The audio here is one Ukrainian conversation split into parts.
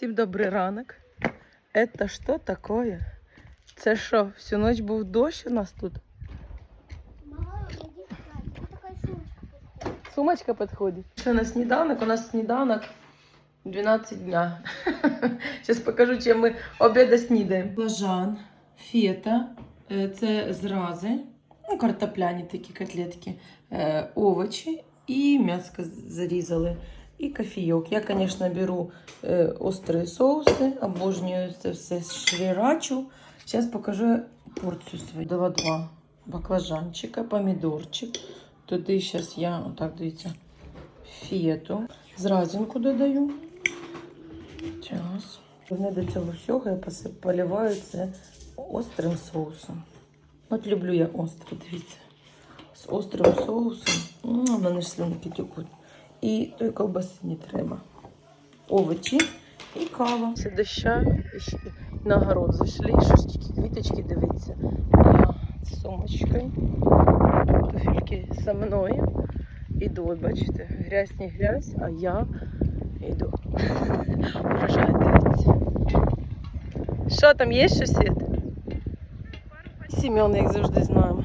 Всім добрий ранок. Это що таке? Це що, всю ніч був дощ у нас тут? Мама. Сумочка підходить. Що на сніданок? У нас сніданок 12 дня. Зараз покажу, чим ми обіда снідаємо. Баклажан, фета, е, це зрази, ну, картопляні такі котлетки, е, овочі і м'яско зарізали. І кофійок. Я, звісно, беру е, острі соуси, обожнюю це все шрірачу. Зараз покажу порцію свою. Дала два баклажанчика, помідорчик. Туди зараз я, отак дивіться, фету. Зразинку додаю. Час. Вони до цього всього я поливаю це острим соусом. От люблю я остре, дивіться. З острим соусом. В мене ж слинки текуть. І тої колбаси не треба. Овочі і кава. Це доща, на город зайшли, щось тільки квіточки дивиться. Я з сумочкою, туфельки со мною. Іду, бачите, грязь не грязь, а я йду. Урожай дивиться. Що там є щось? Сім'ян, як завжди знаємо.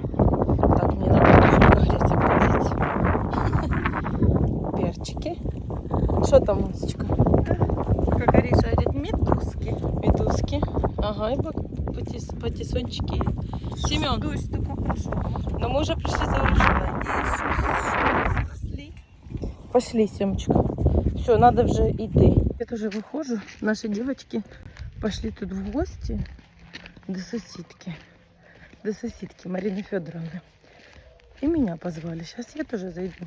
Що там, Мусечка? Как говорит, медузки. Медузки. Ага, и патис, патиссончики. Семен, Дождь только пошел. но мы уже пришли за урожай. Пошли, Семочка. Все, надо вже йти. Я тоже выхожу. Наши девочки пошли тут в гости до соседки. До соседки Марины Федоровны. И меня позвали. Сейчас я тоже зайду.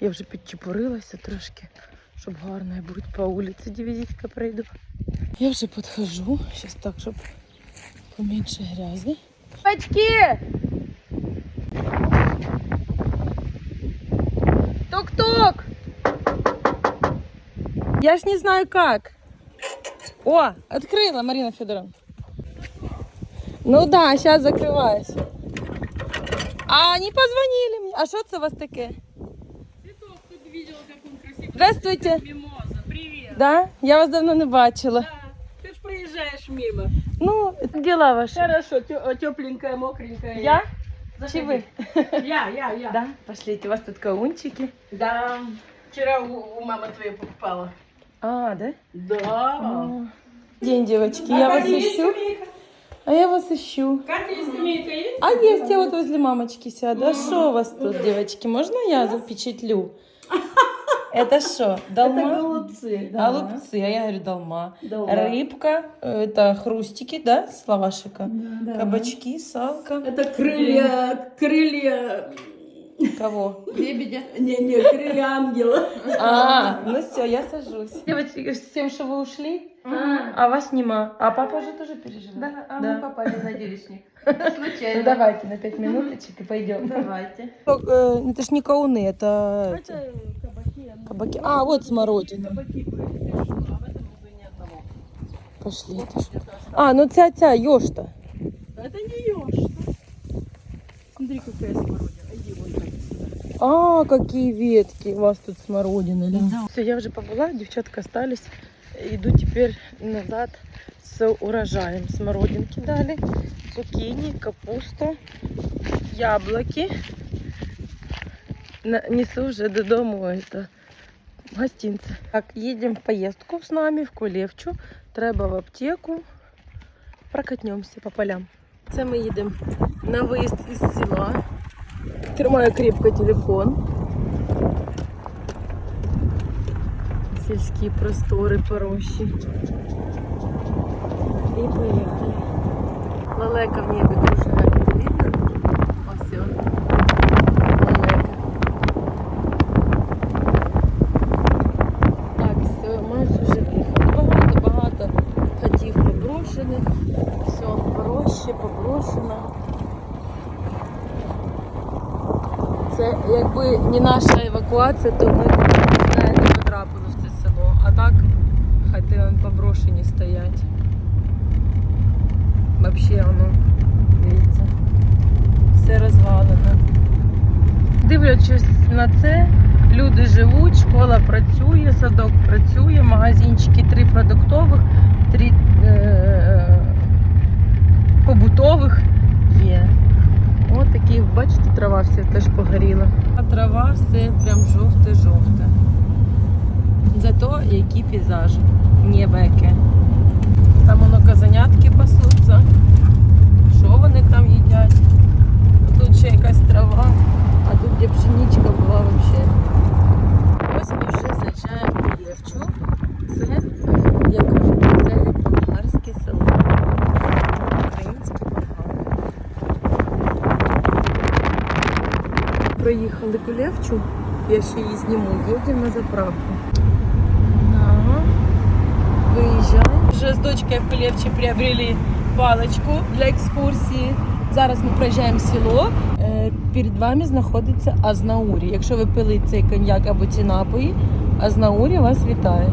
Я вже підчепурилася трошки, щоб гарно бути по вулиці, де візитка пройду. Я вже підхожу. Зараз так, щоб поменше грязі. Батьки! Тук-тук! Я ж не знаю как. О, открыла Марина Федоровна. Ну да, сейчас закрываюсь. А они позвонили мне. А что это у вас такое? Цветок тут видела, как он красивый. Здравствуйте. Мимоза, привет. Да? Я вас давно не бачила. Да, ты ж проезжаешь мимо. Ну, дела ваши. Хорошо, тепленькая, мокренькая. Я? Чи вы? Я, я, я. Да, пошлите. У вас тут каунчики. Да. Вчера у, у мамы твоей покупала. А, да? Да. А. День, девочки, я вас ищу. А я вас ищу. Катя, есть скамейка есть? А есть, я вот возле мамочки сяду. А что у вас тут, девочки? Можно я запечатлю? Это что, Это долма? голубцы. А Голубцы, а я говорю долма. Долма. Рыбка, э, это хрустики, да, с лавашика? Да, да. Кабачки, салка. Это крылья, крылья Кого? лебедя. Не, не, крылья ангела. А, ну все, я сажусь. Девочки, с тем, что вы ушли, а вас нема. А папа же тоже переживает. Да, а Да. мы попали на девичник. Ну Случайно. давайте на пять минуточек и пойдем. Давайте. Это ж не кауны, это Это кабаки, а кабаки. А, вот смородина. кабаки были, а. Пошли. А, ну ця ця ёшта. Это не ёж. Смотри, какая смородина. Иди вот так сюда. А, какие ветки у вас тут смородины. Да. Все, я вже побула, дівчатка остались. Иду теперь назад с урожаем. Смородинки дали, цукини, капуста, яблоки. На- Несу вже додому это, гостинці. Так, їдемо в поїздку з нами в Колєвчу. Треба в аптеку. Прокатнемося по полям. Це ми їдемо на виїзд із села. Тримаю крепко телефон. Сільські простори порощі. І поїхали. Лелека в небі кружляє. Видно? Ось. Лелека. Так, все, майже вже виїхали. Багато-багато хатів поброшених. Все, порощі, поброшено. Це якби не наша евакуація, то ми так хати вон поброшені стоять. Взагалі воно, дивіться, все розвалено. Дивлячись на це, люди живуть, школа працює, садок працює, магазинчики три продуктових, три е, е, побутових є. Ось такі, бачите, трава вся теж погоріла. А трава все прям жовте-жовте. Зато які пейзажі. Небо яке. Там воно казанятки пасуться. Що вони там їдять? Тут ще якась трава, а тут де пшеничка була взагалі. Ось ми вже заїжджаємо в Лєвчу. Це, я кажу, це болгарське село. Українські болгари. Проїхали Кулевчу. Я ще її зніму. Їдемо на заправку. Ага. Виїжджаємо. Вже з дочкою в Кулевчі приобрели паличку для екскурсії. Зараз ми проїжджаємо село. Е, Перед вами знаходиться Азнаурі. Якщо ви пили цей коньяк або ці напої, Азнаурі вас вітає.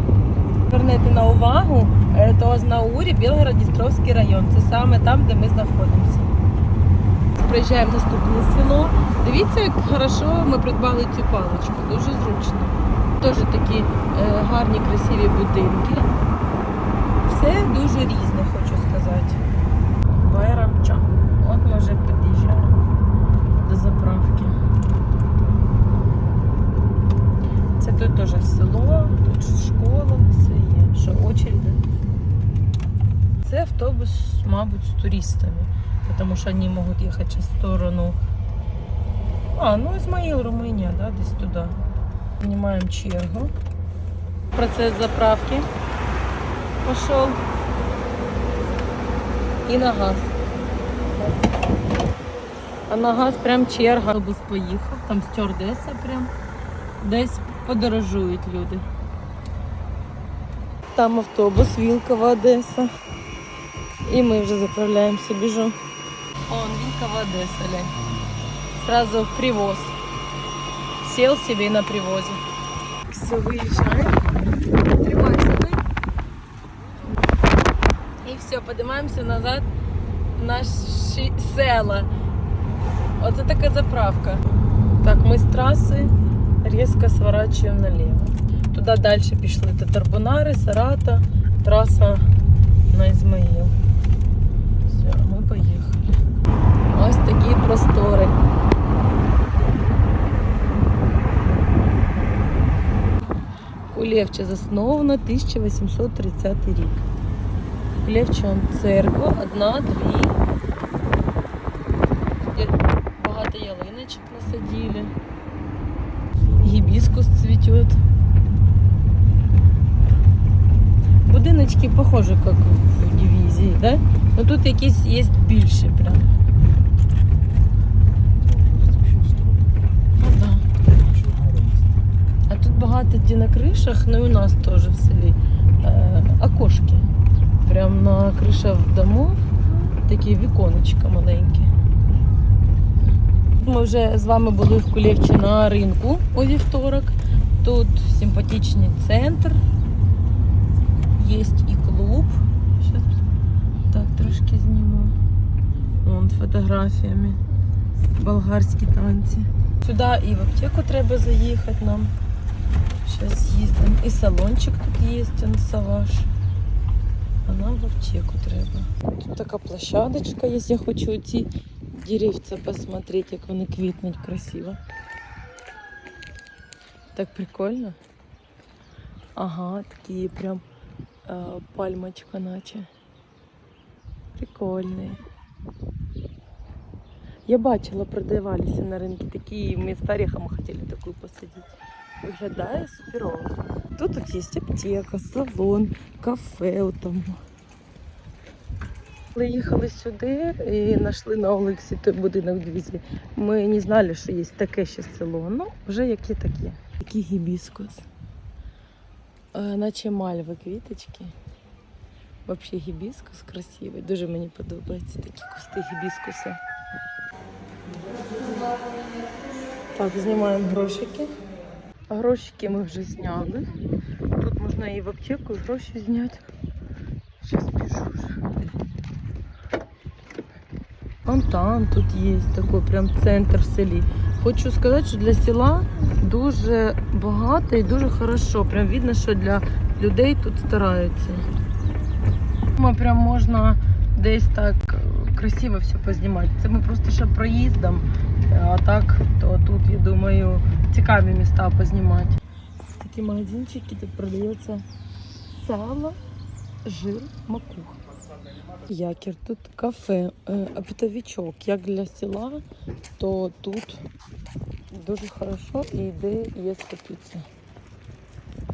Звернете на увагу, е, то Азнаурі, Білгород-Дністровський район. Це саме там, де ми знаходимося. Приїжджаємо в наступне село. Дивіться, як хорошо ми придбали цю паличку. Дуже зручно. Теж такі е, гарні, красиві будинки. Все дуже різне, хочу сказати. Байрамча. От ми вже під'їжджаємо до заправки. Це тут теж село, тут школа, все є. Що очереди. Це автобус, мабуть, з туристами, тому що вони можуть їхати в сторону. А, ну Ізмаїл, Румунія, да, десь туди. Знімаємо чергу. Процес заправки пошел. І на газ. А на газ прям черга. Автобус поїхав, там стюардеса прям. Десь подорожують люди. Там автобус, Вілкова, Одеса. І ми вже заправляємося, біжу. Он, Вілкова, Одеса, лянь. Сразу в привоз. Сел себе на привозе. Все, выезжаем. Тримайся І все, поднимаемся назад в наші села. Оце така заправка. Так, ми з траси різко сворачуємо наліво. Туди далі пішли Татарбунари, Сарата, траса на Ізмаїл. Все, ми поїхали. Ось такі простори. Кулевче засновано 1830 рік. Кулевче церква, одна, дві. Тут багато ялиночок насадили. Гибискус цветет. Будиночки похожі, як в дивізії, да? Ну тут якісь є більше прям. Ну. А тут багато де на кришах, ну і у нас теж в селі е, окошки. Прям на кришах домов такі віконечка маленькі. Ми вже з вами були в Кулєвчі на ринку у вівторок. Тут симпатичний центр. Є і клуб. Щас так трошки зніму. Вон фотографіями. Болгарські танці. Сюди і в аптеку треба заїхати нам. Зараз з'їздимо. І салончик тут є, Саваш. А нам в аптеку треба. Тут така площадочка, якщо я хочу ці деревця посмотреть, як вони квітнуть красиво. Так прикольно. Ага, такі прям е, пальмочка наче. Прикольні. Я бачила, продавалися на ринку такі, ми з орехами хотіли таку посадити. Виглядає суперово. Тут от є аптека, салон, кафе там. Коли їхали сюди і знайшли на Олексі той будинок Двізі, ми не знали, що є таке ще село. Ну, вже яке таке. Такий гібіскус. Е, наче мальви квіточки. Взагалі гібіскус красивий. Дуже мені подобаються такі кусти гібіскуса. Так, знімаємо грошики. Грошики ми вже зняли. Тут можна і в аптеку і гроші зняти. Зараз біжу вже. Фонтан тут є, такий прям центр в селі. Хочу сказати, що для села дуже багато і дуже хорошо. Прям видно, що для людей тут стараються. Прям можна десь так красиво все познімати. Це ми просто ще проїздом, а так, то тут, я думаю, цікаві міста познімати. Такі магазинчики, тут продається сало, жир, макуха. Якір, тут кафе, е, оптовичок. Як для села, то тут дуже хорошо і де є скупитися.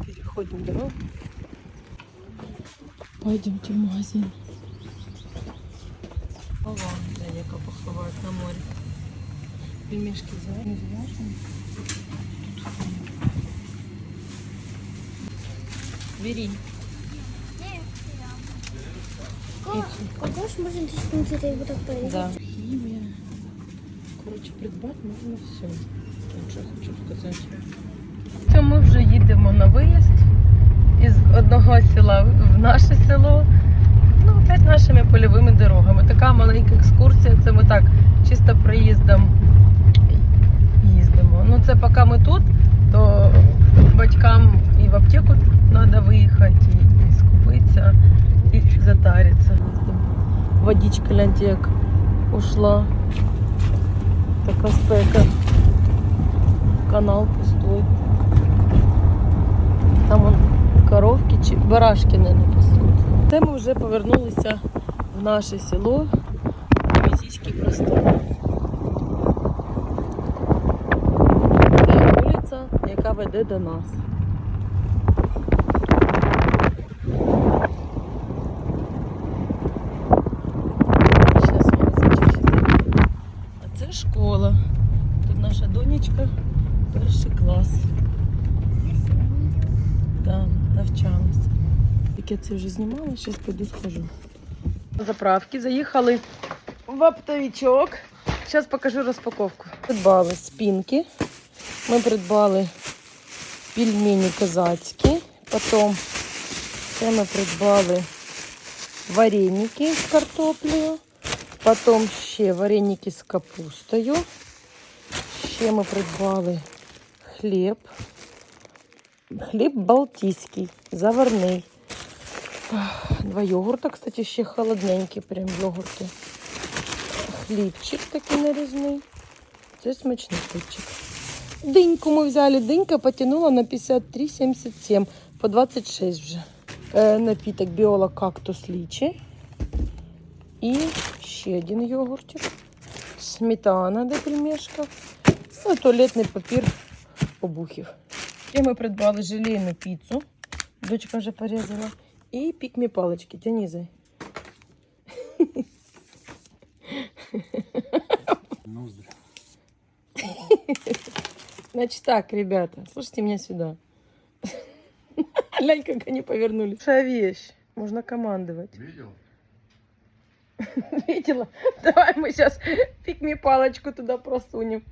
Переходимо дорогу. Пойдемте в магазин. Лаванда, яка поховають на морі. Пельмешки за- не. Бери. Когда ж можно тиснуть это вот так порезать? Да. Хімія. Коротше, придбати можна все. Що хочу сказати. Це ми вже їдемо на виїзд із одного села в наше село. Ну, опять нашими польовими дорогами. Така маленька екскурсія. Це ми так чисто проїздом. Ну, це поки ми тут, то батькам і в аптеку треба виїхати, і, скупитися, і затаритися. Водичка, гляньте, як ушла. Така спека. Канал пустой. Там он коровки чи барашки не пасуть. Це ми вже повернулися в наше село, в Місійський простор. Це вулиця, яка веде до нас. Ще. А це школа. Тут наша донечка, перший клас. Там навчалася. Як я це вже знімала, зараз піду схожу. Заправки заїхали в оптовичок. Зараз покажу розпаковку. Придбали спинки. Ми придбали пельмені козацькі. Потім це ми придбали вареники з картоплею. Потім ще вареники з капустою. Ще ми придбали хліб. Хліб балтійський, заварний. Два йогурта, кстати, ще холодненькі, прям йогурти. Хлібчик такий нарізний. Це смачний хлібчик. Диньку ми взяли. Динька потянула на 53,77, по 26 вже. Е, напіток біола кактус лічі. І ще один йогуртик. Сметана до пельмешка. Ну, туалетний папір обухів. І ми придбали желейну піцу. Дочка вже порізала. І пікмі палички. Тяни Значит так, ребята, слушайте меня сюда. Глянь, как они повернулись. Большая вещь. Можно командовать. Видел? Видела? Давай мы сейчас пикми палочку туда просунем.